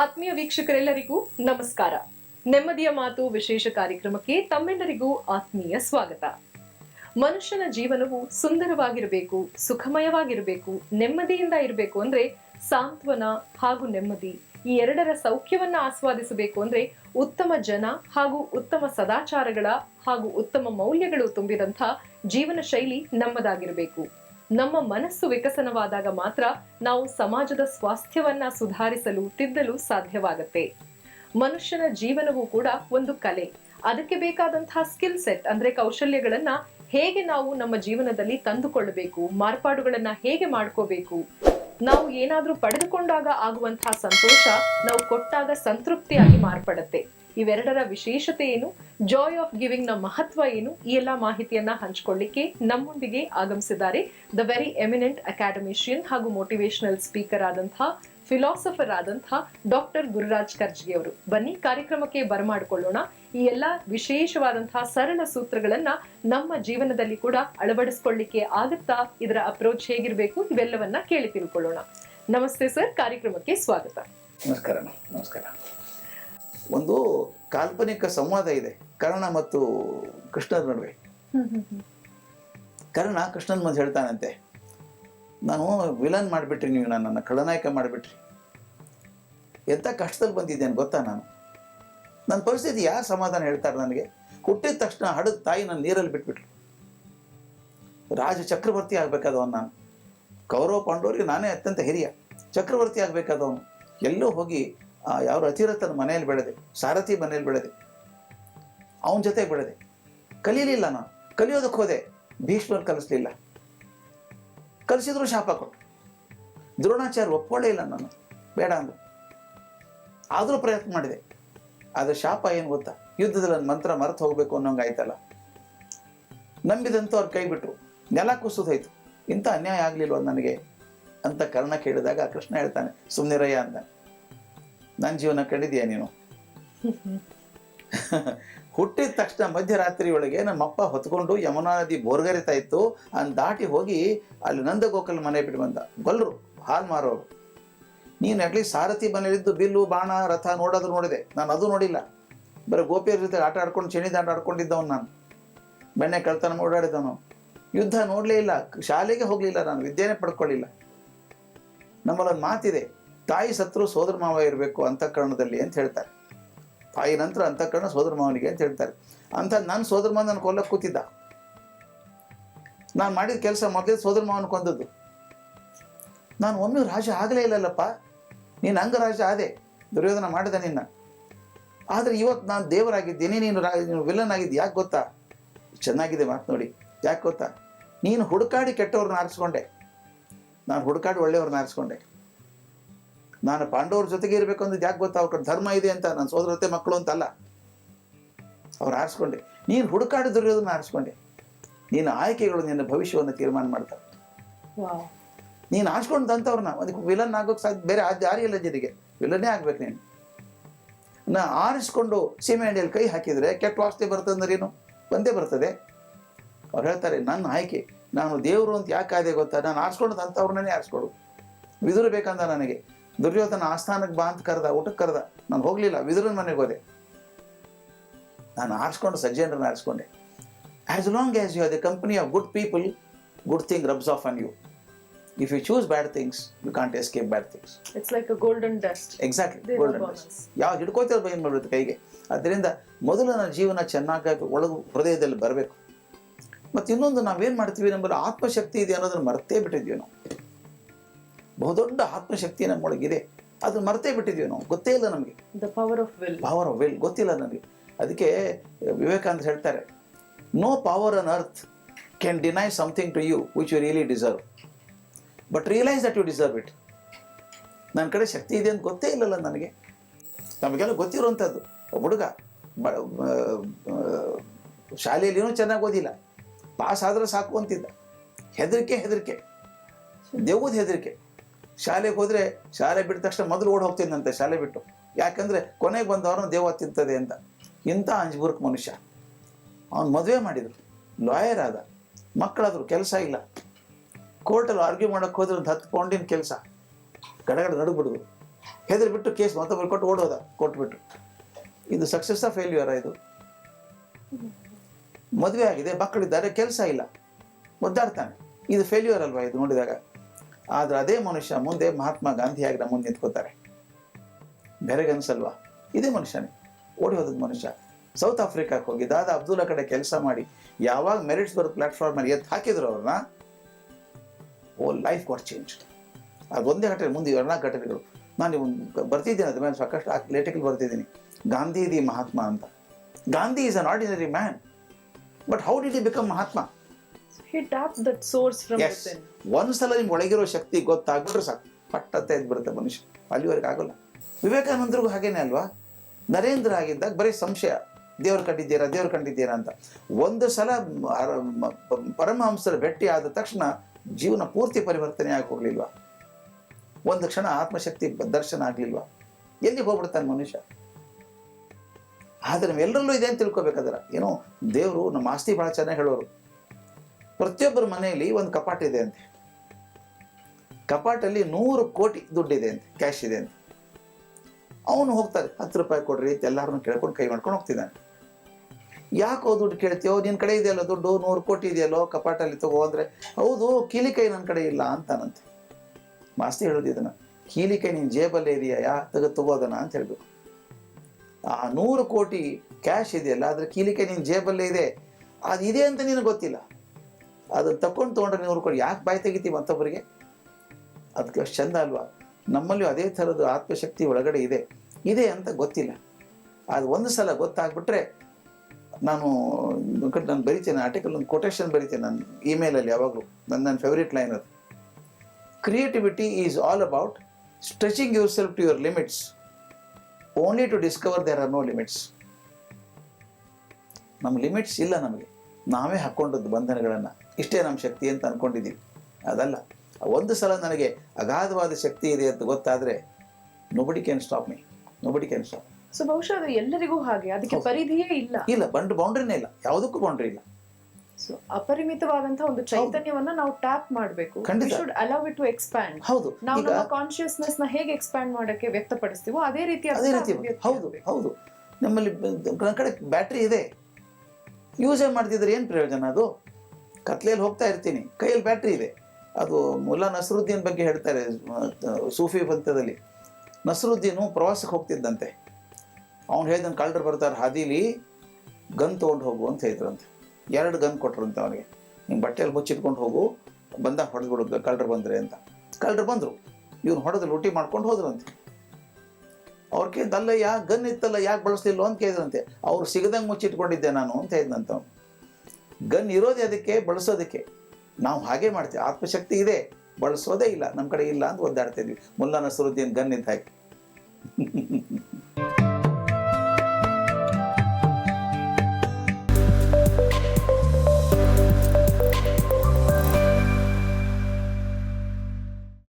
ಆತ್ಮೀಯ ವೀಕ್ಷಕರೆಲ್ಲರಿಗೂ ನಮಸ್ಕಾರ. ನೆಮ್ಮದಿಯ ಮಾತು ವಿಶೇಷ ಕಾರ್ಯಕ್ರಮಕ್ಕೆ ತಮ್ಮೆಲ್ಲರಿಗೂ ಆತ್ಮೀಯ ಸ್ವಾಗತ. ಮನುಷ್ಯನ ಜೀವನವು ಸುಂದರವಾಗಿರಬೇಕು, ಸುಖಮಯವಾಗಿರಬೇಕು, ನೆಮ್ಮದಿಯಿಂದ ಇರಬೇಕು ಅಂದ್ರೆ ಸಾಂತ್ವನ ಹಾಗೂ ನೆಮ್ಮದಿ ಈ ಎರಡರ ಸೌಖ್ಯವನ್ನ ಆಸ್ವಾದಿಸಬೇಕು ಅಂದ್ರೆ ಉತ್ತಮ ಜನ ಹಾಗೂ ಉತ್ತಮ ಸದಾಚಾರಗಳ ಹಾಗೂ ಉತ್ತಮ ಮೌಲ್ಯಗಳು ತುಂಬಿದಂಥ ಜೀವನ ಶೈಲಿ ನಮ್ಮದಾಗಿರಬೇಕು. ನಮ್ಮ ಮನಸ್ಸು ವಿಕಸನವಾದಾಗ ಮಾತ್ರ ನಾವು ಸಮಾಜದ ಸ್ವಾಸ್ಥ್ಯವನ್ನ ಸುಧಾರಿಸಲು, ತಿದ್ದಲು ಸಾಧ್ಯವಾಗುತ್ತೆ. ಮನುಷ್ಯನ ಜೀವನವೂ ಕೂಡ ಒಂದು ಕಲೆ. ಅದಕ್ಕೆ ಬೇಕಾದಂತಹ ಸ್ಕಿಲ್ ಸೆಟ್ ಅಂದ್ರೆ ಕೌಶಲ್ಯಗಳನ್ನ ಹೇಗೆ ನಾವು ನಮ್ಮ ಜೀವನದಲ್ಲಿ ತಂದುಕೊಳ್ಳಬೇಕು, ಮಾರ್ಪಾಡುಗಳನ್ನ ಹೇಗೆ ಮಾಡ್ಕೋಬೇಕು, ನಾವು ಏನಾದ್ರೂ ಪಡೆದುಕೊಂಡಾಗ ಆಗುವಂತಹ ಸಂತೋಷ ನಾವು ಕೊಟ್ಟಾಗ ಸಂತೃಪ್ತಿಯಾಗಿ ಮಾರ್ಪಡತ್ತೆ. ಇವೆರಡರ ವಿಶೇಷತೆ ಏನು? ಜಾಯ್ ಆಫ್ ಗಿವಿಂಗ್ನ ಮಹತ್ವ ಏನು? ಈ ಎಲ್ಲಾ ಮಾಹಿತಿಯನ್ನ ಹಂಚಿಕೊಳ್ಳಿಕ್ಕೆ ನಮ್ಮೊಂದಿಗೆ ಆಗಮಿಸಿದ್ದಾರೆ ದ ವೆರಿ ಎಮಿನೆಂಟ್ ಅಕಾಡೆಮಿಷಿಯನ್ ಹಾಗೂ ಮೋಟಿವೇಶನಲ್ ಸ್ಪೀಕರ್ ಆದಂತಹ ಫಿಲಾಸಫರ್ ಆದಂತಹ ಡಾಕ್ಟರ್ ಗುರುರಾಜ್ ಕರ್ಜಿ ಅವರು. ಬನ್ನಿ, ಕಾರ್ಯಕ್ರಮಕ್ಕೆ ಬರಮಾಡಿಕೊಳ್ಳೋಣ. ಈ ಎಲ್ಲಾ ವಿಶೇಷವಾದಂತಹ ಸರಳ ಸೂತ್ರಗಳನ್ನ ನಮ್ಮ ಜೀವನದಲ್ಲಿ ಕೂಡ ಅಳವಡಿಸ್ಕೊಳ್ಳಿಕ್ಕೆ ಆಗುತ್ತಾ? ಇದರ ಅಪ್ರೋಚ್ ಹೇಗಿರಬೇಕು? ಇವೆಲ್ಲವನ್ನ ಕೇಳಿ ತಿಳ್ಕೊಳ್ಳೋಣ. ನಮಸ್ತೆ ಸರ್, ಕಾರ್ಯಕ್ರಮಕ್ಕೆ ಸ್ವಾಗತ. ನಮಸ್ಕಾರ ನಮಸ್ಕಾರ. ಒಂದು ಕಾಲ್ಪನಿಕ ಸಂವಾದ ಇದೆ ಕರ್ಣ ಮತ್ತು ಕೃಷ್ಣರ ನಡುವೆ. ಕರ್ಣ ಕೃಷ್ಣನ್ ಮುಂದೆ ಹೇಳ್ತಾನಂತೆ ನಾನು ವಿಲನ್ ಮಾಡಿಬಿಟ್ರಿ ನೀವು ನನ್ನನ್ನು ಖಳನಾಯಕ ಮಾಡಿಬಿಟ್ರಿ. ಎಂಥ ಕಷ್ಟದಲ್ಲಿ ಬಂದಿದ್ದೇನೆ ಗೊತ್ತಾ ನಾನು? ನನ್ನ ಪರಿಸ್ಥಿತಿ ಯಾರು ಸಮಾಧಾನ ಹೇಳ್ತಾರೆ ನನಗೆ? ಹುಟ್ಟಿದ ತಕ್ಷಣ ಹಡದ ತಾಯಿ ನನ್ನ ನೀರಲ್ಲಿ ಬಿಟ್ಬಿಟ್ರು ರಾಜ ಚಕ್ರವರ್ತಿ ಆಗಬೇಕಾದವನು ನಾನು. ಕೌರವ ಪಾಂಡವರಿಗೆ ನಾನೇ ಅತ್ಯಂತ ಹಿರಿಯ. ಚಕ್ರವರ್ತಿ ಆಗಬೇಕಾದವನು. ಎಲ್ಲೋ ಹೋಗಿ ಯಾವ ಅತಿರಥನ ಮನೆಯಲ್ಲಿ ಬೆಳೆದೆ, ಸಾರಥಿ ಮನೆಯಲ್ಲಿ ಬೆಳೆದೆ. ಅವನ ಜೊತೆ ಬೆಳೆದೆ. ಕಲೀಲಿಲ್ಲ ನಾನು. ಕಲಿಯೋದಕ್ಕೆ ಹೋದೆ. ಭೀಷ್ಮರ್ ಕಲಿಸ್ಲಿಲ್ಲ. ಕಲಿಸಿದ್ರು ಶಾಪ ಕೊಟ್ಟು ದ್ರೋಣಾಚಾರ್ಯ ಒಪ್ಕೊಳ್ಳೇ ಇಲ್ಲ ನಾನು ಬೇಡ ಅಂದರು. ಆದರೂ ಪ್ರಯತ್ನ ಮಾಡಿದೆ. ಆದರೆ ಶಾಪ ಏನು ಗೊತ್ತಾ? ಯುದ್ಧದಲ್ಲಿ ನನ್ನ ಮಂತ್ರ ಮರೆತು ಹೋಗ್ಬೇಕು ಅನ್ನೋಂಗೆ ಆಯ್ತಲ್ಲ. ನಂಬಿದಂತೂ ಅವ್ರು ಕೈ ಬಿಟ್ರು. ನೆಲ ಕುಸಿದೋಯ್ತು ಇಂಥ ಅನ್ಯಾಯ ಆಗ್ಲಿಲ್ವ ನನಗೆ? ಅಂತ ಕರ್ಣ ಕೇಳಿದಾಗ ಕೃಷ್ಣ ಹೇಳ್ತಾನೆ, ಸುಮ್ನಿರಯ್ಯ ಅಂತ. ನನ್ನ ಜೀವನ ಕಂಡಿದ್ಯಾ ನೀನು? ಹುಟ್ಟಿದ ತಕ್ಷಣ ಮಧ್ಯರಾತ್ರಿ ಒಳಗೆ ನಮ್ಮಪ್ಪ ಹೊತ್ಕೊಂಡು ಯಮುನಾ ನದಿ ಬೋರ್ಗರಿತಾ ಇತ್ತು. ಅನ್ ದಾಟಿ ಹೋಗಿ ಅಲ್ಲಿ ನಂದ ಗೋಕಲ್ ಮನೆ ಬಿಟ್ಟು ಬಂದ. ಗೊಲ್ರು, ಹಾಲ್ ಮಾರೋರು. ನೀನು ಅಟ್ಲೀಸ್ಟ್ ಸಾರಥಿ ಮನೆಯಲ್ಲಿದ್ದು ಬಿಲ್ಲು, ಬಾಣ, ರಥ ನೋಡೋದು ನೋಡಿದೆ. ನಾನು ಅದು ನೋಡಿಲ್ಲ. ಬರೀ ಗೋಪಿಯರ ಜೊತೆ ಆಟ ಆಡ್ಕೊಂಡು ಚಣಿದಾಟ ಆಡ್ಕೊಂಡಿದ್ದವನು ನಾನು. ಬೆಣ್ಣೆ ಕಳ್ತನ ಓಡಾಡಿದವನು. ಯುದ್ಧ ನೋಡಲೇ ಇಲ್ಲ. ಶಾಲೆಗೆ ಹೋಗಲಿಲ್ಲ ನಾನು. ವಿದ್ಯೆನೇ ಪಡ್ಕೊಳ್ಳಿಲ್ಲ. ನಮ್ಮಲ್ಲೊಂದು ಮಾತಿದೆ. ತಾಯಿ ಸತ್ರು ಸೋದರ ಮಾವ ಇರಬೇಕು ಅಂತಃಕರಣದಲ್ಲಿ ಅಂತ ಹೇಳ್ತಾರೆ. ತಾಯಿ ನಂತರ ಅಂತಃಕರಣ ಸೋದರ ಮಾವನಿಗೆ ಅಂತ ಹೇಳ್ತಾರೆ. ಅಂತ ನನ್ನ ಸೋದರ ಮಾವ ನನ್ನ ಕೊಲ್ಲಕ್ಕೆ ಕೂತಿದ್ದ. ನಾನು ಮಾಡಿದ ಕೆಲಸ ಮೊದಲೇ ಸೋದರ ಮಾವನ ಕೊಂದದ್ದು. ನಾನು ಒಮ್ಮೆ ರಾಜ ಆಗಲೇ ಇಲ್ಲಲ್ಲಪ್ಪ. ನೀನು ಅಂಗರಾಜ ಆದೆ. ದುರ್ಯೋಧನ ಮಾಡಿದೆ ನಿನ್ನ. ಆದರೆ ಇವತ್ತು ನಾನು ದೇವರಾಗಿದ್ದೀನಿ. ನೀನು ರಾ, ನೀನು ವಿಲನ್ ಆಗಿದ್ದು ಯಾಕೆ ಗೊತ್ತಾ? ಚೆನ್ನಾಗಿದೆ ಮಾತು ನೋಡಿ. ಯಾಕೆ ಗೊತ್ತಾ? ನೀನು ಹುಡುಕಾಡಿ ಕೆಟ್ಟವ್ರನ್ನ ಆರಿಸ್ಕೊಂಡೆ. ನಾನು ಹುಡುಕಾಡಿ ಒಳ್ಳೆಯವ್ರನ್ನ ಆರಿಸ್ಕೊಂಡೆ. ನಾನು ಪಾಂಡವ್ರ ಜೊತೆಗೆ ಇರಬೇಕು ಅಂದ್ರೆ ಯಾಕೆ ಗೊತ್ತಾ? ಅವ್ರ ಧರ್ಮ ಇದೆ ಅಂತ. ನನ್ನ ಸೋದರತೆ ಮಕ್ಕಳು ಅಂತಲ್ಲ ಅವ್ರು ಆರಿಸ್ಕೊಂಡೆ. ನೀನು ಹುಡುಕಾಡಿ ದುರ್ಯೋಧನ ಆರಿಸ್ಕೊಂಡೆ. ನಿನ್ನ ಆಯ್ಕೆಗಳು ನಿನ್ನ ಭವಿಷ್ಯವನ್ನು ತೀರ್ಮಾನ ಮಾಡ್ತಾರೆ. ನೀನು ಆರಿಸ್ಕೊಂಡಂಥವ್ರನ್ನ ಅದಕ್ಕೆ ವಿಲನ್ ಆಗೋಕೆ ಸಾಧ್ಯ ಬೇರೆ ಆ ದಾರಿ ಇಲ್ಲ ಜನರಿಗೆ ವಿಲನ್ನೇ ಆಗ್ಬೇಕು ನೀನು. ನಾ ಆರಿಸ್ಕೊಂಡು ಸೀಮೆ ಎಣ್ಣೆಯಲ್ಲಿ ಕೈ ಹಾಕಿದ್ರೆ ಕೆಟ್ಟ ವಾಸನೆ ಬರ್ತದೆ ಏನು? ಒಂದೇ ಬರ್ತದೆ. ಅವ್ರು ಹೇಳ್ತಾರೆ ನನ್ನ ಆಯ್ಕೆ ನಾನು ದೇವರು ಅಂತ ಯಾಕೆ ಆದೆ ಗೊತ್ತಾ? ನಾನು ಆರಿಸ್ಕೊಂಡದ್ದು ಅಂಥವ್ರನ್ನೇ ಆರಿಸ್ಕೊಡು. ವಿದುರು ಬೇಕಂದ ನನಗೆ. ದುರ್ಯೋಧನ ಆಸ್ಥಾನಕ್ಕೆ ಬಾ ಅಂತ ಕರೆದ ಊಟಕ್ಕೆ ಕರೆದ. ನಾನು ಹೋಗಲಿಲ್ಲ ವಿದುರನ ಮನೆಗೆ ಹೋದೆ. ನಾನು ಆರಿಸ್ಕೊಂಡು ಸಜ್ಜನರನ್ನ ಆರಿಸ್ಕೊಂಡೆ. As long as you are the company of good people good thing rubs off on you if you choose bad things you can't escape bad things it's like golden dust exactly golden dust balance. ಯಾವ ಹಿಡ್ಕೋತಿರೋ ಏನು ಮಾಡ್ಬಿಡುತ್ತೆ ಕೈಗೆ? ಅದರಿಂದ ಮೊದಲು ನನ್ನ ಜೀವನ ಚೆನ್ನಾಗಿ ಒಳಗು ಹೃದಯದಲ್ಲಿ ಬರಬೇಕು. ಮತ್ತು ಇನ್ನೊಂದು ನಾವೇನು ಮಾಡ್ತೀವಿ ನಮ್ಮಲ್ಲಿ? ಆತ್ಮಶಕ್ತಿ ಇದೆ ಅನ್ನೋದನ್ನ ಮರ್ತೇ ಬಿಟ್ಟಿದ್ವಿ ನಾವು. ಬಹುದೊಡ್ಡ ಆತ್ಮಶಕ್ತಿ ನಮ್ಮೊಳಗಿದೆ. ಅದನ್ನ ಮರ್ತೇ ಬಿಟ್ಟಿದ್ವಿ ನಾವು. ಗೊತ್ತೇ ಇಲ್ಲ ನಮಗೆ. Power of will power of will ಗೊತ್ತಿಲ್ಲ ನನಗೆ ಅದಕ್ಕೆ ವಿವೇಕಾನಂದ ಹೇಳ್ತಾರೆ no power on earth can deny something to you which you really deserve but realise that you deserve it ನನ್ನ ಕಡೆ ಶಕ್ತಿ ಇದೆ ಅಂತ ಗೊತ್ತೇ ಇಲ್ಲಲ್ಲ ನನಗೆ. ನಮಗೆಲ್ಲ ಗೊತ್ತಿರುವಂಥದ್ದು ಒಬ್ಬ ಹುಡುಗ ಬ- ಶಾಲೆಯಲ್ಲಿ ಏನೂ ಚೆನ್ನಾಗಿ ಓದಿಲ್ಲ. ಪಾಸ್ ಆದರೆ ಸಾಕು ಅಂತಿದ್ದ. ಹೆದರಿಕೆ ಹೆದರಿಕೆ. ದೆವ್ವದ ಹೆದರಿಕೆ. ಶಾಲೆಗೆ ಹೋದರೆ ಶಾಲೆ ಬಿಟ್ಟ ತಕ್ಷಣ ಮೊದಲು ಓಡ್ ಹೋಗ್ತಿದ್ದಂತೆ ಶಾಲೆ ಬಿಟ್ಟು. ಯಾಕಂದರೆ ಕೊನೆಗೆ ಬಂದವರನ್ನು ದೇವ ತಿಂತದೆ ಅಂತ. ಇಂಥ ಅಂಜ್ಬುರ್ಕ್ ಮನುಷ್ಯ. ಅವನು ಮದುವೆ ಮಾಡಿದರು. ಲಾಯರ್ ಆದ. ಮಕ್ಕಳಾದ್ರು, ಕೆಲಸ ಇಲ್ಲ. ಕೋರ್ಟಲ್ಲಿ ಆರ್ಗ್ಯೂ ಮಾಡೋಕ್ಕೆ ಹೋದ್ರೆ ಒಂದು ಹತ್ತು ಪೌಂಡಿನ ಕೆಲಸ. ಗಡಗಡ ನಡುಬಿಡುದು. ಹೆದರಿ ಬಿಟ್ಟು ಕೇಸ್ ಮತ್ತೊಬ್ಬರು ಕೊಟ್ಟು ಓಡೋದ ಕೊಟ್ಬಿಟ್ಟು ಇದು ಸಕ್ಸಸ್ ಫೇಲ್ಯೂರ ಇದು. ಮದುವೆ ಆಗಿದೆ, ಮಕ್ಕಳಿದ್ದಾರೆ, ಕೆಲಸ ಇಲ್ಲ. ಒದ್ದಾಡ್ತಾನೆ. ಇದು ಫೇಲ್ಯೂರ್ ಅಲ್ವಾ ಇದು ನೋಡಿದಾಗ? ಆದ್ರೆ ಅದೇ ಮನುಷ್ಯ ಮುಂದೆ ಮಹಾತ್ಮ ಗಾಂಧಿಯಾಗಿ ನಮ್ಮ ಮುಂದೆ ನಿಂತ್ಕೋತಾರೆ. ಬೆರಗನ್ಸಲ್ವಾ? ಇದೇ ಮನುಷ್ಯನೇ. ಓಡಿ ಹೋದ ಮನುಷ್ಯ. ಸೌತ್ ಆಫ್ರಿಕಾಕ್ಕೆ ಹೋಗಿ ದಾದಾ ಅಬ್ದುಲ್ಲಾ ಕಡೆ ಕೆಲಸ ಮಾಡಿ ಯಾವಾಗ ಮೆರಿಟ್ಸ್ ಬರೋ ಪ್ಲಾಟ್ಫಾರ್ಮ್ ಅಲ್ಲಿ ಎದ್ದು ಹಾಕಿದ್ರು ಅವ್ರನ್ನ, ಓ ಲೈಫ್ ವಾಟ್ ಚೇಂಜ್ ಅದು ಒಂದೇ ಘಟನೆ, ಮುಂದೆ ಎರಡನೇ ಘಟನೆಗಳು. ನಾನು ಬರ್ತಿದ್ದೀನಿ ಅದ್ರ ಮೇಲೆ ಸಾಕಷ್ಟು ಲೇಟಿಕಲ್ ಬರ್ತಿದ್ದೀನಿ. ಗಾಂಧಿ ದಿ ಮಹಾತ್ಮ ಅಂತ. Gandhi is an ordinary man but how did he become Mahatma? He tap that source from ಒಂದು ಸಲ ನಿಮ್ಗೆ ಒಳಗಿರೋ ಶಕ್ತಿ ಗೊತ್ತಾಗ್ಬಿಟ್ರೆ ಸಾಕು. ಪಟ್ಟತ್ತೆ ಎದ್ದು ಬರುತ್ತೆ ಮನುಷ್ಯ. ಅಲ್ಲಿವರೆಗೆ ಆಗೋಲ್ಲ. ವಿವೇಕಾನಂದರಿಗೂ ಹಾಗೇನೆ ಅಲ್ವಾ? ನರೇಂದ್ರ ಆಗಿದ್ದಾಗ ಬರೀ ಸಂಶಯ. ದೇವ್ರು ಕಂಡಿದ್ದೀರಾ ದೇವ್ರು ಕಂಡಿದ್ದೀರಾ ಅಂತ. ಒಂದು ಸಲ ಪರಮಹಂಸರ ಭೇಟಿ ಆದ ತಕ್ಷಣ ಜೀವನ ಪೂರ್ತಿ ಪರಿವರ್ತನೆ ಆಗಿ ಹೋಗ್ಲಿಲ್ವಾ? ಒಂದು ಕ್ಷಣ ಆತ್ಮಶಕ್ತಿ ದರ್ಶನ ಆಗ್ಲಿಲ್ವಾ? ಎಲ್ಲಿ ಹೋಗ್ಬಿಡ್ತಾನೆ ಮನುಷ್ಯ? ಆದ್ರೆ ಎಲ್ಲರಲ್ಲೂ ಇದೆ ಅಂತ ತಿಳ್ಕೊಬೇಕಾದ್ರೆ ಏನೋ ದೇವರು ನಮ್ಮ ಆಸ್ತಿ ಬಹಳ ಚೆನ್ನಾಗಿ ಹೇಳೋರು. ಪ್ರತಿಯೊಬ್ಬರ ಮನೆಯಲ್ಲಿ ಒಂದು ಕಪಾಟ್ ಇದೆ ಅಂತೆ. ಕಪಾಟಲ್ಲಿ ನೂರು ಕೋಟಿ ದುಡ್ಡಿದೆ ಅಂತೆ ಕ್ಯಾಶ್ ಇದೆ ಅಂತ. ಅವನು ಹೋಗ್ತಾರೆ ಹತ್ತು ರೂಪಾಯಿ ಕೊಡ್ರಿ ಅಂತ ಎಲ್ಲಾರನ್ನು ಕೇಳ್ಕೊಂಡು ಕೈ ಮಾಡ್ಕೊಂಡು ಹೋಗ್ತಿದ್ದಾನೆ. ಯಾಕೋ ದುಡ್ಡು ಕೇಳ್ತೀಯೋ ನಿನ್ನ ಕಡೆ ಇದೆಯಲ್ಲ ದುಡ್ಡು, ನೂರು ಕೋಟಿ ಇದೆಯಲ್ಲೋ, ಕಪಾಟಲ್ಲಿ ತಗೋ ಅಂದ್ರೆ, ಹೌದು, ಕೀಲಿ ಕೈ ನನ್ನ ಕಡೆ ಇಲ್ಲ ಅಂತಾನಂತೆ. ಮಾಸ್ತಿ ಹೇಳೋದು ಇದನ್ನ, ಕೀಲಿ ಕೈ ನಿನ್ನ ಜೇಬಲ್ಲೇ ಇದೆಯಾ ಯಾ ತೆಗೆದು ತಗೋದನ ಅಂತ ಹೇಳ್ಬೇಕು. ಆ ನೂರು ಕೋಟಿ ಕ್ಯಾಶ್ ಇದೆಯಲ್ಲ ಅದ್ರ ಕೀಲಿಕೆ ನಿನ್ನ ಜೇಬಲ್ಲೇ ಇದೆ ಅದು ಇದೆ ಅಂತ ನಿನಗೆ ಗೊತ್ತಿಲ್ಲ. ಅದು ತಕೊಂಡು ತೊಗೊಂಡ್ರೆ ನೀವು ಕೊಡಿ ಯಾಕೆ ಬಾಯಿ ತೆಗಿತೀವಿ ಮತ್ತೊಬ್ಬರಿಗೆ? ಅದಕ್ಕೆ ಅಷ್ಟು ಚಂದ ಅಲ್ವಾ? ನಮ್ಮಲ್ಲಿಯೂ ಅದೇ ಥರದ ಆತ್ಮಶಕ್ತಿ ಒಳಗಡೆ ಇದೆ. ಇದೆ ಅಂತ ಗೊತ್ತಿಲ್ಲ. ಅದು ಒಂದು ಸಲ ಗೊತ್ತಾಗ್ಬಿಟ್ರೆ ನಾನು ನಾನು ಬರಿತೇನೆ ಆರ್ಟಿಕಲ್ ಒಂದು ಕೊಟೇಶನ್ ಬರಿತೇನೆ ನಾನು ಇಮೇಲಲ್ಲಿ ಯಾವಾಗಲೂ, ನನ್ನ ನನ್ನ ಫೇವ್ರೇಟ್ ಲೈನ್ ಅದು. Creativity is all about stretching yourself to your limits only to discover there are no limits ನಮ್ಮ ಲಿಮಿಟ್ಸ್ ಇಲ್ಲ ನಮಗೆ. ನಾವೇ ಹಾಕ್ಕೊಂಡದ್ದು ಬಂಧನಗಳನ್ನು. ಇಷ್ಟೇ ನಮ್ಮ ಶಕ್ತಿ ಅಂತ ಅಂದ್ಕೊಂಡಿದ್ದೀವಿ ಅದಲ್ಲ ಒಂದು ಸಲ ನನಗೆ ಅಗಾಧವಾದ ಶಕ್ತಿ ಇದೆ ಅಂತ ಗೊತ್ತಾದರೆ nobody can stop me nobody can stop so ಬಹುಶಃ ಅದು ಎಲ್ಲರಿಗೂ ಹಾಗೆ ಅದಕ್ಕೆ ಪರಿಧಿಯೇ ಇಲ್ಲ. ಇಲ್ಲ ಬಂಡು ಬೌಂಡ್ರಿನೇ ಇಲ್ಲ. ಯಾವುದಕ್ಕೂ ಬೌಂಡ್ರಿ ಇಲ್ಲ. ಸೊ ಅಪರಿಮಿತವಾದಂತಹ ಒಂದು ಚೈತನ್ಯವನ್ನ ನಾವು ಟ್ಯಾಪ್ ಮಾಡಬೇಕು. Should allow it to expand ಹೌದು. ನಾವು ನಮ್ಮ ಕಾನ್ಶಿಯಸ್ನೆಸ್ನ ಹೇಗೆ ಎಕ್ಸ್ಪ್ಯಾಂಡ್ ಮಾಡಕ್ಕೆ ವ್ಯಕ್ತಪಡಿಸ್ತೀವೋ ಅದೇ ರೀತಿ ಅದೇ ರೀತಿ ಹೌದು ಹೌದು. ನಮ್ಮಲ್ಲಿ ಕಡೆ ಬ್ಯಾಟ್ರಿ ಇದೆ. ಯೂಸೇ ಮಾಡ್ತಿದ್ರೆ ಏನು ಪ್ರಯೋಜನ ಅದು? ಕತ್ಲೆಯಲ್ಲಿ ಹೋಗ್ತಾ ಇರ್ತೀನಿ. ಕೈಯಲ್ಲಿ ಬ್ಯಾಟ್ರಿ ಇದೆ. ಅದು ಮುಲ್ಲಾ ನಸರುದ್ದೀನ್ ಬಗ್ಗೆ ಹೇಳ್ತಾರೆ ಸೂಫಿ ಪಂಥದಲ್ಲಿ. ನಸರುದ್ದೀನು ಪ್ರವಾಸಕ್ಕೆ ಹೋಗ್ತಿದ್ದಂತೆ. ಅವ್ನು ಹೇಳ್ದಂಗೆ ಕಳ್ಳರು ಬರ್ತಾರೆ, ಹಾದಿಲಿ, ಗನ್ ತೊಗೊಂಡು ಹೋಗು ಅಂತ ಹೇಳಿದ್ರಂತೆ ಎರಡು ಗನ್ ಕೊಟ್ರಂತೆ ಅವನಿಗೆ. ನಿಮ್ಮ ಬಟ್ಟೆಯಲ್ಲಿ ಮುಚ್ಚಿಟ್ಕೊಂಡು ಹೋಗು, ಬಂದಾಗ ಹೊಡೆದ್ಬಿಡು ಕಳ್ಳರು ಬಂದರೆ ಅಂತ. ಕಳ್ಳರು ಬಂದರು. ಇವ್ನು ಹೊಡೆದು ಲೂಟಿ ಮಾಡ್ಕೊಂಡು ಹೋದ್ರಂತೆ. ಅವ್ರ ಕೇಳಿದ ಅಲ್ಲ ಯಾ ಗನ್ ಇತ್ತಲ್ಲ, ಯಾಕೆ ಬಳಸ್ತಿಲ್ಲೋ ಅಂತ ಕೇಳಿದ್ರಂತೆ. ಅವ್ರು ಸಿಗದಂಗೆ ಮುಚ್ಚಿಟ್ಕೊಂಡಿದ್ದೆ ನಾನು ಅಂತ ಹೇಳಿದಂತ ಅವ್ನು. ಗನ್ ಇರೋದೇ ಅದಕ್ಕೆ, ಬಳಸೋದಕ್ಕೆ. ನಾವು ಹಾಗೆ ಮಾಡ್ತೀವಿ. ಆತ್ಮಶಕ್ತಿ ಇದೆ, ಬಳಸೋದೇ ಇಲ್ಲ ನಮ್ಮ ಕಡೆ ಇಲ್ಲ ಅಂತ ಒದ್ದಾಡ್ತಾ ಇದ್ವಿ. ಮುಲ್ಲಾ ನಸರುದ್ದೀನ್ ಗನ್ ಇದ್ದ ಹಾಗೆ